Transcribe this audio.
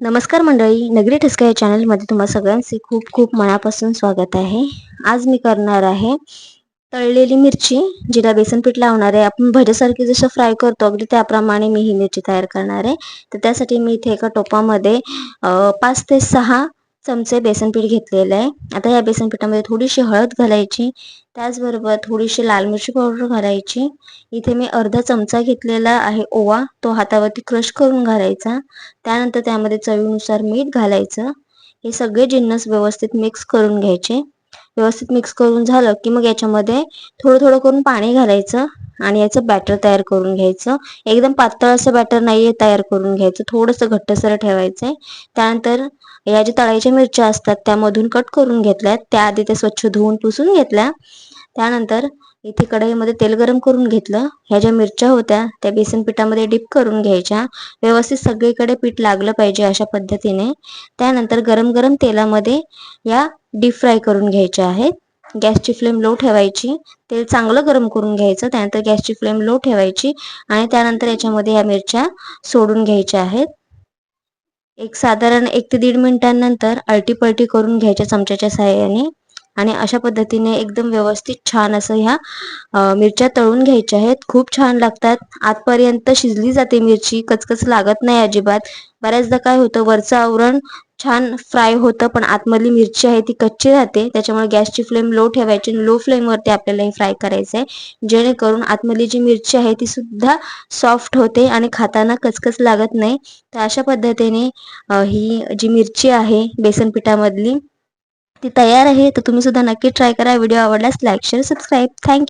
नमस्कार मंडळी नगरी ठसका या चॅनलमध्ये तुम्हा सगळ्यांचे खूप खूप मनापासून स्वागत आहे. आज मी करणार आहे तळलेली मिरची जिला बेसन पीठ लावणार आहे. आपण भज्यासारखी जसं फ्राय करतो अगदी त्याप्रमाणे मी ही मिरची तयार करणार आहे. तर त्यासाठी मी इथे एका टोपामध्ये पाच ते सहा चमचे बेसन पीठ घेतलेलं आहे. आता या बेसन पिठामध्ये थोडीशी हळद घालायची. त्याचबरोबर थोडीशी लाल मिरची पावडर घालायची. इथे मी अर्धा चमचा घेतलेला आहे ओवा. तो हातावरती क्रश करून घालायचा. त्यानंतर त्यामध्ये चवीनुसार मीठ घालायचं. हे सगळे जिन्नस व्यवस्थित मिक्स करून घ्यायचे. व्यवस्थित मिक्स करून झालं की मग याच्यामध्ये थोडं थोडं करून पाणी घालायचं. आणि याचं बॅटर तयार करून घ्यायचं. एकदम पातळ असं बॅटर नाही तयार करून घ्यायचं. थोडंसं घट्टसर ठेवायचं आहे त्यानंतर या ज्या तळायच्या मिरच्या असतात त्यामधून कट करून घेतल्यात. त्या आधी स्वच्छ धुवून पुसून घेतल्या. त्यानंतर इथे कढईमध्ये तेल गरम करून घेतलं. ह्या ज्या मिरच्या होत्या त्या बेसन पिठामध्ये डीप करून घ्यायच्या. व्यवस्थित सगळीकडे पीठ लागलं पाहिजे अशा पद्धतीने. त्यानंतर गरम गरम तेलामध्ये या डीप फ्राय करून घ्यायच्या आहेत. गॅसची फ्लेम लो ठेवायची. तेल चांगलं गरम करून घ्यायचं. त्यानंतर गॅसची फ्लेम लो ठेवायची. आणि त्यानंतर याच्यामध्ये या मिरच्या सोडून घ्यायच्या आहेत. एक साधारण एक ते दीड मिनिटांनंतर अल्टी करून घ्यायच्या चमच्याच्या सहाय्याने आणि अशा पद्धतीने एकदम व्यवस्थित छान असं ह्या मिरच्या तळून घ्यायच्या आहेत. खूप छान लागतात. आतपर्यंत शिजली जाते मिरची. कचकच लागत नाही अजिबात. बऱ्याचदा काय होतं वरचं आवरण छान फ्राय होतं पण आतमधली मिरची आहे ती कच्ची राहते. त्याच्यामुळे गॅसची फ्लेम लो ठेवायची लो फ्लेमवरती आपल्याला हे फ्राय करायचं आहे जेणेकरून आतमधली जी मिरची आहे ती सुद्धा सॉफ्ट होते आणि खाताना कचकच लागत नाही. तर अशा पद्धतीने ही जी मिरची आहे बेसन पिठामधली ती तयार आहे तर तुम्ही सुद्धा नक्की ट्राय करा. व्हिडिओ आवडल्यास लाईक शेअर सबस्क्राईब थँक्यू